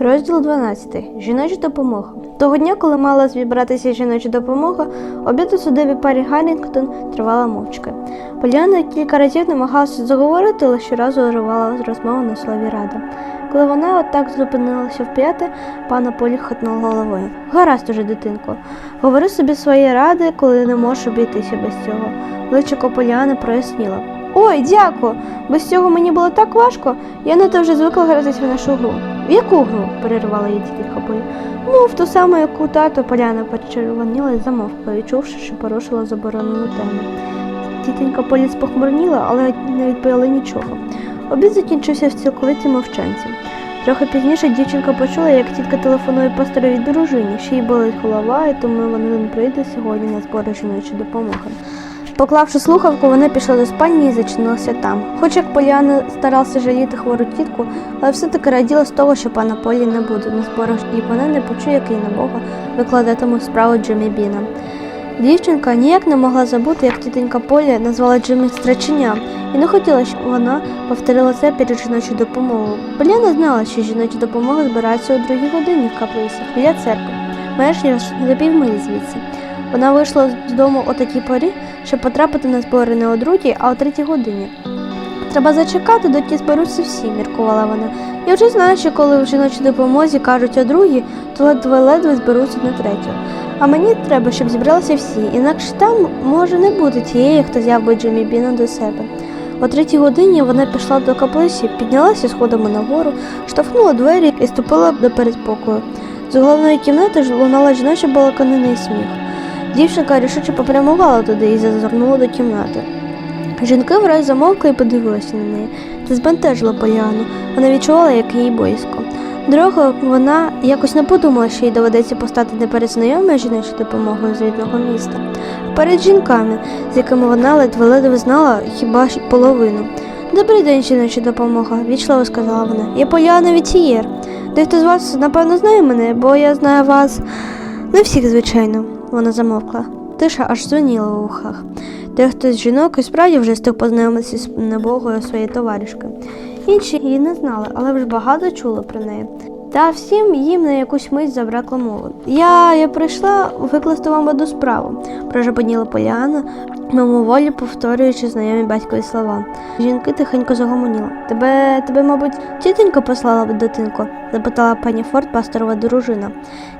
Розділ 12. Жіноча допомога. Того дня, коли мала зібратися жіноча допомога, обід у судовій парі Гаррінгтон тривала мовчки. Поліана кілька разів намагалася заговорити, але щоразу уривала з розмови на слові рада. Коли вона отак зупинилася вп'яте, пана Полі хитнув головою. Гаразд уже, дитинко. Говори собі свої ради, коли не можеш обійтися без цього. Личико Поліани проясніло. Ой, дякую! Без цього мені було так важко. Я не то вже звикла гратися в нашу гру. В яку гру? перервала її тітка Полі. Ну, в ту саму, яку тато Поляна почервоніла і замовкла, відчувши, що порушила заборонену тему. Тітенька Полі спохмурніла, але не відповіла нічого. Обід закінчився в цілковитій мовчанці. Трохи пізніше дівчинка почула, як тітка телефонує пасторовій дружині, що їй болить голова, і тому вона не прийде сьогодні на збори жіночої допомоги. Поклавши слухавку, вона пішла до спальні і зачинилася там. Хоч як Поліана старалася жаліти хвору тітку, але все-таки раділа з того, що пана Полі не буде на зборах, і вона не почує, як їй на Бога викладатимуть справу Джиммі Біна. Дівчинка ніяк не могла забути, як тітенька Полі назвала Джиммі страченням, і не хотіла, щоб вона повторила це перед жіночою допомогою. Поліана знала, що жіноча допомога збирається у другій годині в каплиці біля церкви, менш ніж за півмилі звідси. Вона вийшла з дому о такій порі, щоб потрапити на збори не о другій, а о третій годині. Треба зачекати, доки зберуться всі, міркувала вона. Я вже знаю, що коли в жіночій допомозі кажуть о другій, то ледве-ледве зберуться на третю. А мені треба, щоб зібралися всі, інакше там може не бути тієї, хто взяв би Джиммі Біна до себе. О третій годині вона пішла до каплиці, піднялася сходами нагору, штовхнула двері і ступила до передпокою. З головної кімнати ж лунала жіноча балаканина сміх. Дівчинка рішуче попрямувала туди і зазирнула до кімнати. Жінки враз замовкли і подивилися на неї. Це збентежило Поліану. Вона відчувала, як їй боязко. Дорога вона якось не подумала, що їй доведеться постати не перед знайомою жіночою допомогою з рідного міста, а перед жінками, з якими вона ледве-ледве знала хіба ж половину. Добрий день, жіноча допомога, вічливо сказала вона. Я Поліана Вітієр. Дехто з вас, напевно, знає мене, бо я знаю вас. Не всіх, звичайно, вона замовкла. Тиша аж дзвоніла у ухах. Дехто з жінок і справді вже встиг познайомитися з небогою своєї товаришки. Інші її не знали, але вже багато чули про неї. Та всім їм на якусь мить забракло мови. Я, я прийшла викласти вам одну справу, прожепоніла Поліана, мимоволі повторюючи знайомі батькові слова. Жінки тихенько загомоніли. Тебе, тебе, мабуть, тітенька послала дитинку? запитала пані Форд пасторова дружина.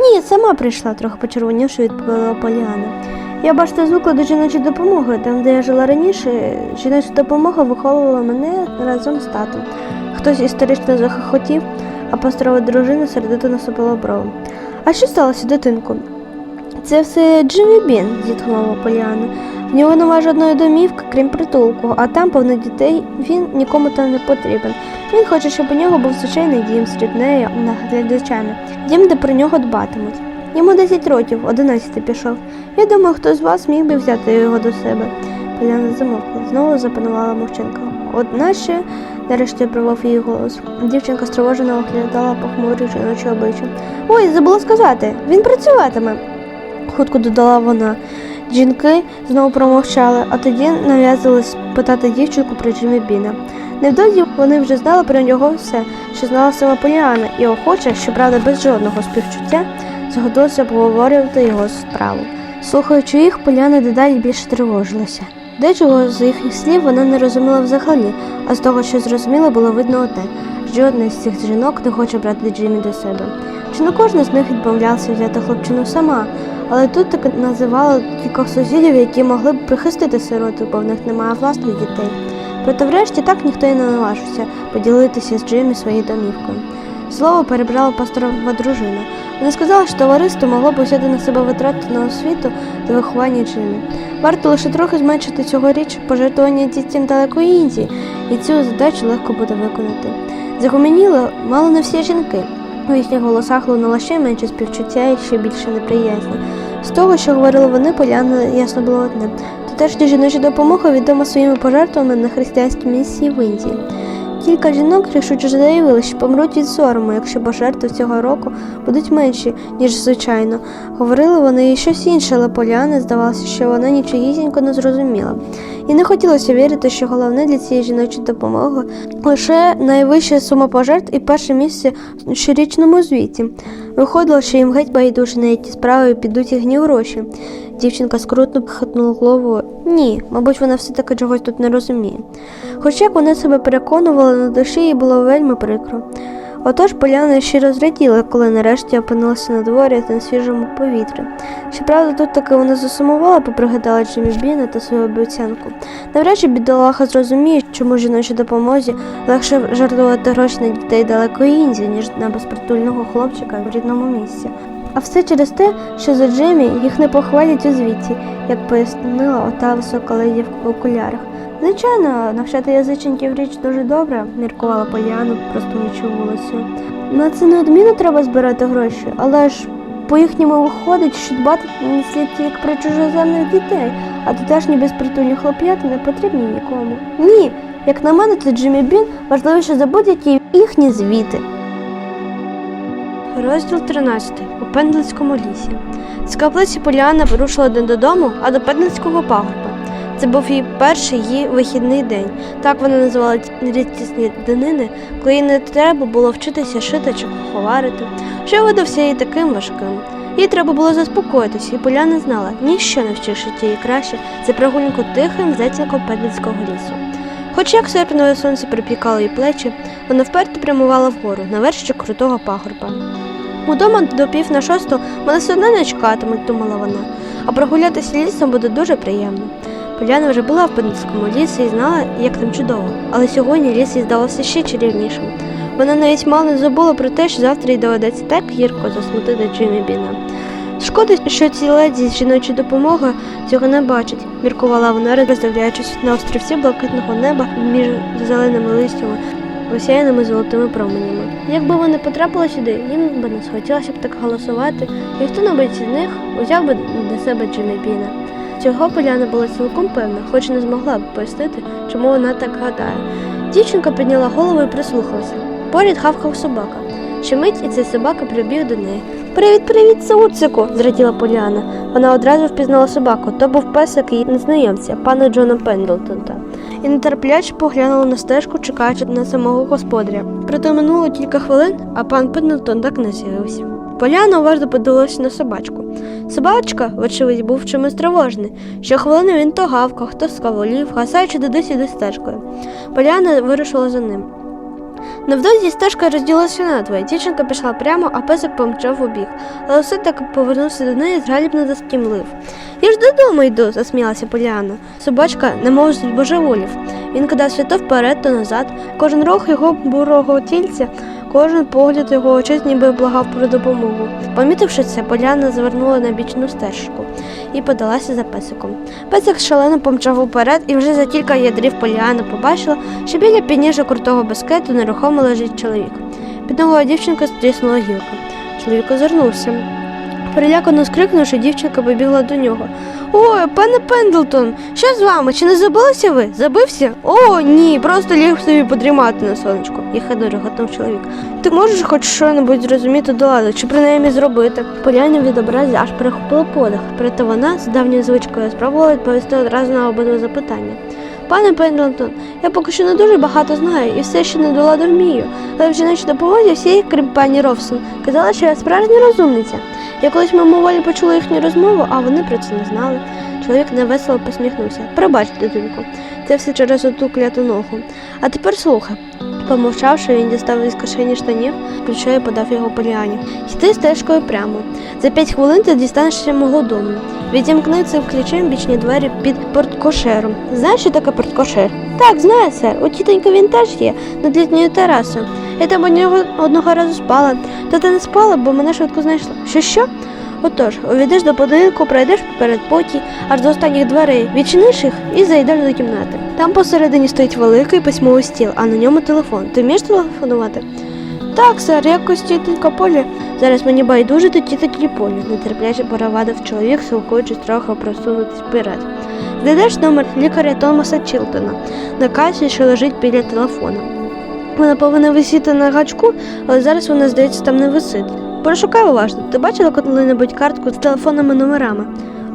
Ні, сама прийшла, трохи почервонівши, відповіла Поліана. Я бачите, звикла до жіночої допомоги. Там, де я жила раніше, жіноча допомога виховувала мене разом з татом. Хтось історично захохотів, а пасторова дружина сердито насупила брову. А що сталося, дитинку? Це все Джиммі Бін, зітхнула Поліана. В нього немає жодної домівки, крім притулку, а там повно дітей, він нікому там не потрібен. Він хоче, щоб у нього був звичайний дім з ріднею наглядачами, дім, де про нього дбатимуть. Йому 10 років, 11 пішов. Я думаю, хто з вас міг би взяти його до себе. Поляна замовкла, знову запанувала мовчинка. От наші, нарешті провів її голос. Дівчинка стривожено оглядала похмурі жіноче обличчя. Ой, забула сказати, він працюватиме, хутко додала вона. Жінки знову промовчали, а тоді нав'язались питати дівчинку про Джиммі Біна. Невдовзі вони вже знали про нього все, що знала сама Поліана, і охоче, щоправда, без жодного співчуття, згодилася обговорювати його справу. Слухаючи їх, Поляна дедалі більше тривожилася. Дечого з їхніх слів вона не розуміла взагалі, а з того, що зрозуміла, було видно одне жодна з цих жінок не хоче брати Джиммі до себе. Чи не кожна з них відмовлялася взяти хлопчину сама, але тут так називали кількох сусідів, які могли б прихистити сироту, бо в них немає власних дітей. Проте врешті так ніхто і не наважився поділитися з Джиммі своєю домівкою. Слово перебрала пасторова дружина. Вона сказала, що товариство могло б взяти на себе витрати на освіту та виховання Джиммі. Варто лише трохи зменшити цьогоріч пожертвування дітям далекої Індії, і цю задачу легко буде виконати. Загомініли мало не всі жінки. У їхніх голосах лунало ще менше співчуття і ще більше неприязні. З того, що говорили вони, Поляна ясно було одне. Тутешня жіноча допомога відома своїми пожертвами на християнські місії в Індії. Кілька жінок рішуче заявили, що помруть від сорому, якщо пожертви цього року будуть менші, ніж звичайно. Говорили вони і щось інше, але Поляни здавалося, що вона нічогісінько не зрозуміла. І не хотілося вірити, що головне для цієї жіночої допомоги лише найвища сума пожертв і перше місце в щорічному звіті. Виходило, що їм геть байдуже на ті справи підуть їхні гроші. Дівчинка скрутно хитнула головою. Ні, мабуть, вона все-таки чогось тут не розуміє. Хоч як вона себе переконувала на душі, їй було вельми прикро. Отож Поляна щиро зраділа, коли нарешті опинилася на дворі та на свіжому повітрі. Щоправда, тут таки вона засумувала, попригадала Джиммі Біна та свою обіцянку. Навряд чи бідолаха зрозуміє, чому жіночій допомозі легше жартувати гроші на дітей далеко інші, ніж на безпритульного хлопчика в рідному місці. А все через те, що за Джиммі їх не похвалять у звіті, як пояснила ота висока леді в окулярах. Звичайно, навчати язичників річ дуже добре, міркувала Поляна, простуючи вулицю. На це неодмінно треба збирати гроші, але ж по їхньому виходить, що дбати не слід тільки про чужоземних дітей, а тутешні безпритульні хлоп'ята не потрібні нікому. Ні, як на мене, то Джиммі Бін важливіше за будь-які їхні звіти. Розділ 13. У Пендлицькому лісі. З каплиці Поліана вирушила не додому, а до Пендлицького пагорба. Це був її перший її вихідний день. Так вона називала рідкісні днини, коли їй не треба було вчитися шити чи куховарити, що видався їй таким важким. Їй треба було заспокоїтися, і Поляна знала, ніщо не вчить її краще за прогулянку тихим затінком Пендлицького лісу. Хоч як серпневе сонце припікало її плечі, вона вперто прямувала вгору на верші крутого пагорба. Удома до пів на шосту мене одно не чекатимуть, думала вона, а прогулятися лісом буде дуже приємно. Поляна вже була в Пенницькому лісі і знала, як там чудово, але сьогодні ліс їй здавався ще чарівнішим. Вона навіть мало не забула про те, що завтра їй доведеться так гірко засмутити Джиммі Біна. Шкода, що ці леді з жіночої допомоги цього не бачать, міркувала вона, роздивляючись на острівці блакитного неба між зеленими листями, осяяними золотими променями. Якби вони потрапили сюди, їм би не схотілося б так голосувати, і хто-небудь з них узяв би до себе Джиммі Біна. Цього Поляна була цілком певна, хоч не змогла б пояснити, чому вона так гадає. Дівчинка підняла голову і прислухалася. Поряд хавкав собака. Ще мить і цей собака прибіг до неї. Привіт, привіт, Сауцику! зраділа Поляна. Вона одразу впізнала собаку. То був песик її незнайомця, пана Джона Пендлтона. І нетерпляче поглянула на стежку, чекаючи на самого господаря. Проте минуло кілька хвилин, а пан Пендлтон так не з'явився. Поляна уважно подивилася на собачку. Собачка, вочевидь, був чимось тривожний. Щохвилини він то гавкав, то скаволів, гасаючи туди до стежкою. Поляна вирушила за ним. Невдовзі стежка розділилася надвоє. Дівчинка пішла прямо, а песик помчав у бік, але все таки повернувся до неї згалібно застімлив. Я ж додому йду, засміялася Поліана. Собачка немов божеволів. Він кидався то вперед, то назад. Кожен рух його бурого тільця, кожен погляд його очей ніби благав про допомогу. Помітивши це, Поляна звернула на бічну стежку і подалася за песиком. Песик шалено помчав уперед, і вже за кілька ядрів Поліана побачила, що біля підніжжя крутого баскету нерухомо лежить чоловік. Під ногою дівчинка стріснула гілка. Чоловік озирнувся. Перелякано скрикнувши, дівчинка побігла до нього. Ой, пане Пендлтон, що з вами? Чи не забилися ви? Забився? О, ні, просто ліг собі подрімати на сонечку, їхав реготнув чоловік. Ти можеш хоч що-небудь зрозуміти до ладу, чи принаймні зробити? Поляні від образі аж перехопила подих, проте вона з давньою звичкою спробувала відповісти одразу на обидва запитання. Пане Пендлтон, я поки що не дуже багато знаю і все ще не до ладу вмію, але в жіночій допомозі всі, крім пані Ровсон, казали, що я справжня розумниця. Я колись мимоволі почула їхню розмову, а вони про це не знали. Чоловік невесело посміхнувся. Пробач, доньку, це все через оту кляту ногу. А тепер слухай. Помовчавши, він дістав із кишені штанів, ключа і подав його Поліані. Йти стежкою прямо. За п'ять хвилин ти дістанешся мого дому. Відімкни цим ключем бічні двері під порткошером. Знаєш, що таке порткошер? Так, знаю, сер. У тітонька він теж є над літньою терасою. Я там у нього одного разу спала. Та ти не спала, бо мене швидко знайшла. Що що? Отож, увійдеш до будинку, пройдеш поперед поті, аж до останніх дверей, відчиниш їх і зайдеш до кімнати. Там посередині стоїть великий письмовий стіл, а на ньому телефон. Ти вмієш телефонувати? Так, сер, якось тітонька Полі. Зараз мені байдуже до тітоньки Полі, нетерпляче поравадив чоловік, силкуючись трохи просунутись вперед. Знайдеш номер лікаря Томаса Чілтона на касі, що лежить біля телефона. Вона повинна висіти на гачку, але зараз вона, здається, там не висить. Прошукай уважно. Ти бачила коли-небудь картку з телефонними номерами?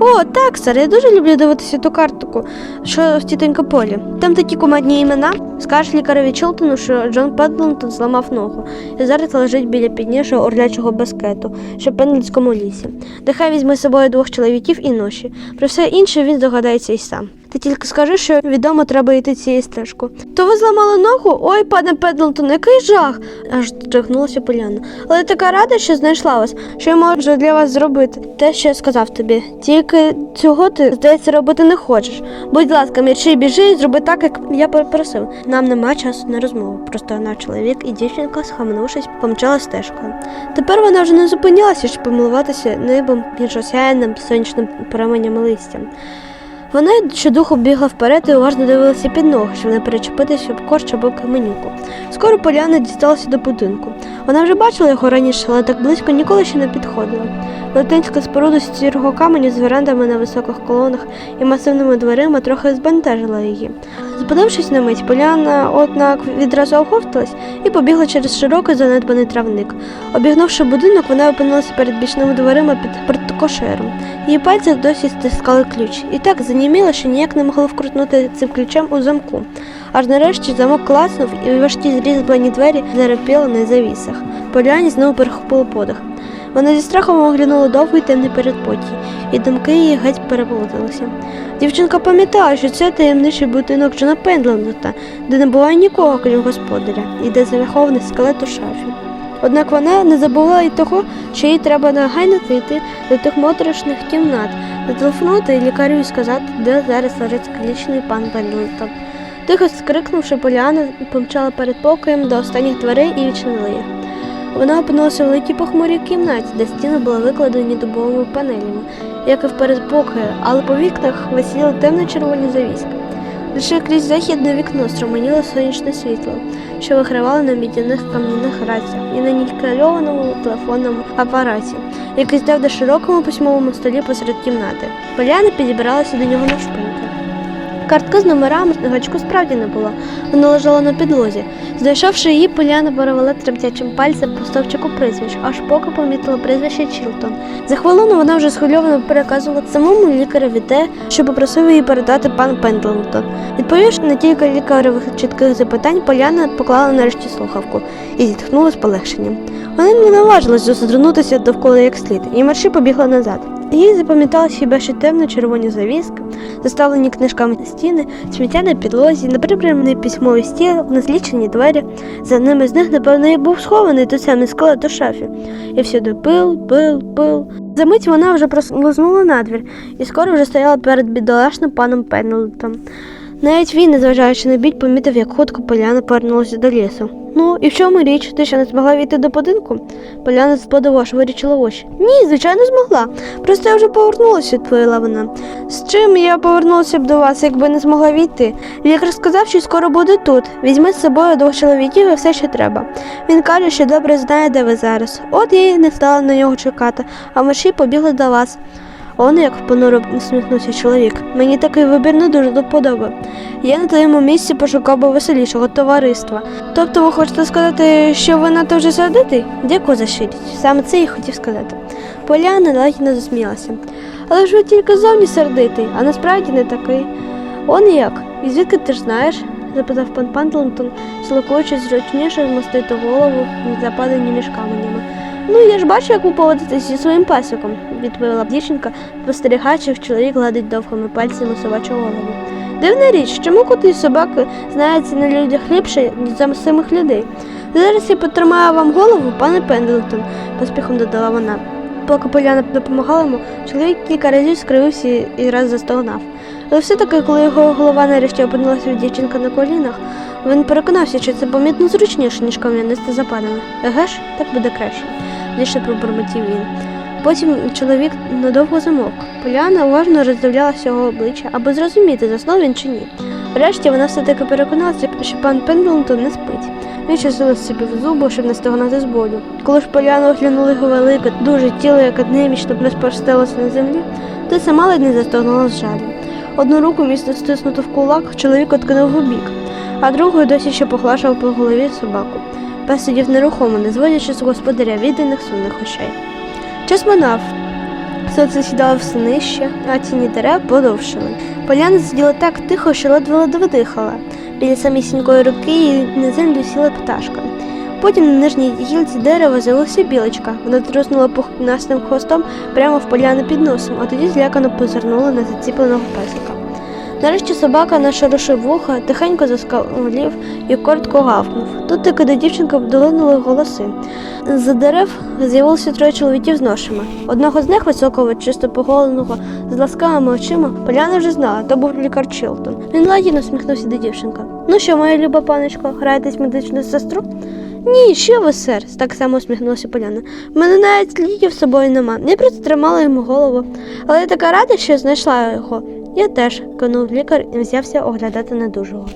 О, так, сер, я дуже люблю дивитися ту картку, що в тітонька Полі. Там такі командні імена. Скажеш лікареві Чилтону, що Джон Пендлтон зламав ногу і зараз лежить біля піднішого орлячого баскету, що в лісі. Нехай візьме з собою двох чоловіків і ноші. Про все інше він здогадається й сам. Ти тільки скажи, що відомо треба йти цією стежкою. То ви зламали ногу? Ой, пане Пендлтон, який жах! аж жахнулася Поляна. Але я така рада, що знайшла вас, що я можу для вас зробити. Те, що я сказав тобі. Тільки цього ти, здається, робити не хочеш. Будь ласка, м'ячи біжи і зроби так, як я попросив. Нам нема часу на розмову. Просто вона чоловік і дівчинка, схаменувшись, помчала стежкою. Тепер вона вже не зупинялася, щоб помилуватися небом між осяяним сонячним променями листя. Вона щодуху бігла вперед і уважно дивилася під ноги, щоб не перечепитися об корч або каменюку. Скоро Поляна дісталася до будинку. Вона вже бачила його раніше, але так близько ніколи ще не підходила. Велетенська споруда з сірого каменю з верандами на високих колонах і масивними дверима трохи збентежила її. Зупинившись на мить, Поляна, однак, відразу оговталась і побігла через широкий занедбаний травник. Обігнувши будинок, вона опинилася перед бічними дверима під портокошером. Її пальці досі стискали ключ, і так заніміла, що ніяк не могла вкрутнути цим ключем у замку. Аж нарешті замок класнув, і важкі зрізблені двері зарепіли на завісах. Поляні знову перехопили подих. Вона зі страхом оглянула довгий темний передпотій, і думки її геть переплуталися. Дівчинка пам'ятала, що це таємничий будинок Джона Пендлендота, де не буває нікого, крім господаря, і де захований скелет у шафі. Однак вона не забула й того, що їй треба негайно зайти до тих моторошних кімнат, зателефонувати лікарю і сказати, де зараз лежить скалічний пан Пендлендон. Тихо скрикнувши, Поліана помчала перед покоєм до останніх дверей і відчинила їх. Вона опинилася в великій похмурій кімнаті, де стіни були викладені дубовими панелями, як і в передпокої, але по вікнах висіли темно-червоні завіски. Лише крізь західне вікно струменіло сонячне світло, що вигравали на мідяних кам'яних раціях і на нікельованому телефонному апараті, який здав на широкому письмовому столі посеред кімнати. Поляна підібралася до нього навшпиньки. Картка з номерами на гачку справді не було. Вона лежала на підлозі. Знайшовши її, Поляна перевела тремтячим пальцем по стовчику прізвищ, аж поки помітила прізвище Чілтон. За хвилину вона вже схвильовано переказувала самому лікареві те, що попросив її передати пан Пендлтон. Відповівши на кілька лікаревих чітких запитань, Поляна поклала нарешті слухавку і зітхнула з полегшенням. Вона не наважилась зазирнутися довкола як слід, і мерші побігла назад. Їй запам'яталися хіба що темно-червоні завіски, заставлені книжками стіни, сміття на підлозі, неприпрямний письмовий стіл, незлічені двері. За ними з них, напевно, і був схований той самий скелет у шафі. І всюди пил, пил, пил. Замить вона вже прослизнула надвір і скоро вже стояла перед бідолашним паном Пеннелтом. Навіть він, незважаючи на біль, помітив, як хутко Поляна повернулася до лісу. Ну, і в чому річ? Ти ще не змогла війти до будинку? Поляна сподиваш вирічила очі. Ні, звичайно, змогла. Просто я вже повернулася, відповіла вона. З чим я повернулася б до вас, якби не змогла війти? Лікар сказав, що скоро буде тут. Візьми з собою двох чоловіків і все, що треба. Він каже, що добре знає, де ви зараз. От я й не стала на нього чекати, а мерші побігли до вас. Он як понуро усміхнувся чоловік. Мені такий вибір не дуже до. Я на твоєму місці пошукав би веселішого товариства. Тобто ви хочете сказати, що ви надто вже сердитий? Дякую за щирість. Саме це я хотів сказати. Поляна лагідно засміялася. Але ж ви тільки зовні сердитий, а насправді не такий. Он як? І звідки ти ж знаєш? запитав пан Пантлентон, силикуючись зручніше змостити голову западені між каменями. Ну, я ж бачу, як ви поводитесь зі своїм пасіком, відповіла дівчинка, спостерігаючи, як чоловік гладить довгими пальцями собачу голову. Дивна річ, чому коти і собаки знаються на людях ліпше, ніж за самих людей. Зараз я потримаю вам голову, пане Пендлтон, поспіхом додала вона. Поки Поляна допомагала йому, чоловік кілька разів скривився і раз застогнав. Але все-таки, коли його голова нарешті опинилася від дівчинка на колінах, він переконався, що це помітно зручніше, ніж кам'янисте западане. Еге ж, так буде краще, лише пробурмотів він. Потім чоловік надовго замовк. Поляна уважно роздивлялася його обличчя, аби зрозуміти, заснув він чи ні. Врешті вона все-таки переконалася, що пан Пендлтон не спить. Він щасливо собі в зуби, щоб не стогнати з болю. Коли ж Поляна оглянула його велике, дуже тіло, яке немічно розпорстилося на землі, то сама ледь не застогнула з жалю. Одну руку міцно стиснуту в кулак, чоловік откинув у бік. а другою досі ще поглажував по голові собаку. Пес сидів нерухомо, не зводячи з господаря відданих сумних очей. Час минав. Сонце сідало все нижче, а тіні дерев подовшили. Поляна сиділа так тихо, що ледве-ледве дихала. Біля самісінької руки її на землю сіла пташка. Потім на нижній гілці дерева з'явилася білочка. Вона труснула пухнастим хвостом прямо в поляну під носом, а тоді злякано позирнула на заціпленого песика. Нарешті собака нашорошив вуха, тихенько заскавлів і коротко гавкнув. Тут таки до дівчинки долинули голоси. За дерев з'явилося троє чоловіків з ношами. Одного з них високого, чисто поголеного, з ласкавими очима, Поляна вже знала, то був лікар Чилтон. Він ладіно усміхнувся до дівчинка. Ну що, моя люба паночко, граєтесь медичну сестру? Ні, що ви, сер, так само усміхнулася Поляна. Мене навіть ліків з собою нема. Я просто тримала йому голову. Але я така рада, що знайшла його. Я теж, кинув лікар і взявся оглядати недужого.